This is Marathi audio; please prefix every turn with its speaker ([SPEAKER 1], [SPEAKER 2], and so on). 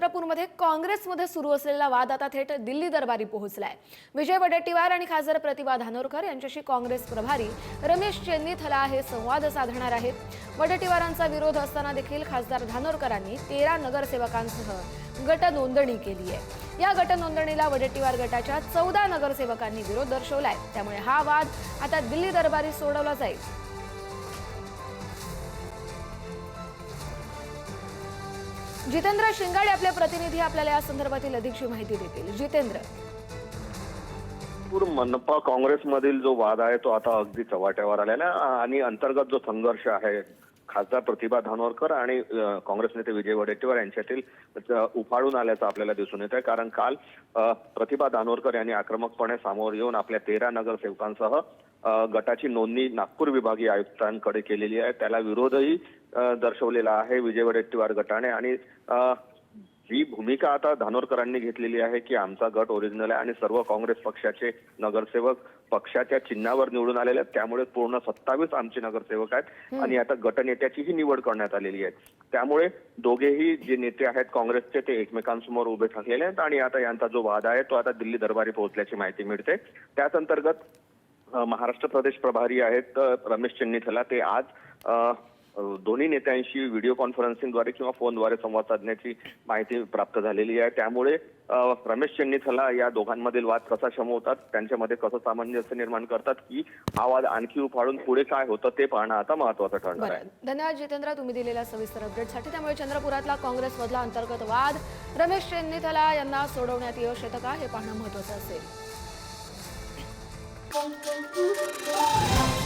[SPEAKER 1] चंद्रपूरमध्ये काँग्रेसमध्ये सुरू असलेला वाद आता थेट दिल्ली दरबारी पोहोचलाय. विजय वडेट्टीवार आणि खासदार प्रतिभा धानोरकर यांच्याशी काँग्रेस प्रभारी रमेश चेन्नीथला हे संवाद साधणार आहेत. वडेट्टीवारांचा विरोध असताना देखील खासदार धानोरकरांनी तेरा नगरसेवकांसह गट नोंदणी केली आहे. या गट नोंदणीला वडेट्टीवार गटाच्या चौदा नगरसेवकांनी विरोध दर्शवलाय. त्यामुळे हा वाद आता दिल्ली दरबारी सोडवला जाईल. जितेंद्र शिंगाडे आपले प्रतिनिधी आपल्याला या संदर्भातील अधिकची माहिती देतील. जितेंद्र.
[SPEAKER 2] नागपूर मनपा काँग्रेसमधील जो वाद आहे तो आता अगदी चव्हाट्यावर आलेला आणि अंतर्गत जो संघर्ष आहे खासदार प्रतिभा धानोरकर आणि काँग्रेस नेते विजय वडेट्टीवार यांच्यातील उफाळून आल्याचं आपल्याला दिसून येत आहे कारण काल प्रतिभा धानोरकर यांनी आक्रमकपणे सामोर येऊन आपल्या तेरा नगरसेवकांसह गटाची नोंदणी नागपूर विभागीय आयुक्तांकडे केलेली आहे. त्याला विरोधही दर्शवलेला आहे विजय वडेट्टीवार गटाने. आणि ही भूमिका आता धानोरकरांनी घेतलेली आहे की आमचा गट ओरिजिनल आहे आणि सर्व काँग्रेस पक्षाचे नगरसेवक पक्षाच्या चिन्हावर निवडून आलेले आहेत. त्यामुळे पूर्ण सत्तावीस आमचे नगरसेवक आहेत आणि आता गटनेत्याचीही निवड करण्यात आलेली आहे. त्यामुळे दोघेही जे नेते आहेत काँग्रेसचे ते एकमेकांसमोर उभे ठाकलेले आहेत. आणि आता यांचा जो वाद आहे तो आता दिल्ली दरबारी पोहोचल्याची माहिती मिळते. त्याच अंतर्गत महाराष्ट्र प्रदेश प्रभारी आहेत रमेश चेन्नीथला. ते आज दोन्ही नेत्यांशी व्हिडिओ कॉन्फरन्सिंगद्वारे किंवा फोनद्वारे संवाद साधण्याची माहिती प्राप्त झालेली आहे. त्यामुळे रमेश चेन्नीथला या दोघांमधील वाद कसा शमवतात त्यांच्यामध्ये कसं सामंजस्य निर्माण करतात की हा वाद आणखी उफाळून पुढे काय होतं ते पाहणं आता महत्वाचं ठरणार आहे.
[SPEAKER 1] धन्यवाद जितेंद्र तुम्ही दिलेल्या सविस्तर अपडेटसाठी त्यामुळे चंद्रपुरातला काँग्रेसमधला अंतर्गत वाद रमेश चेन्नीथला यांना सोडवण्यात यश येतं का हे पाहणं महत्वाचं असेल. Thank you.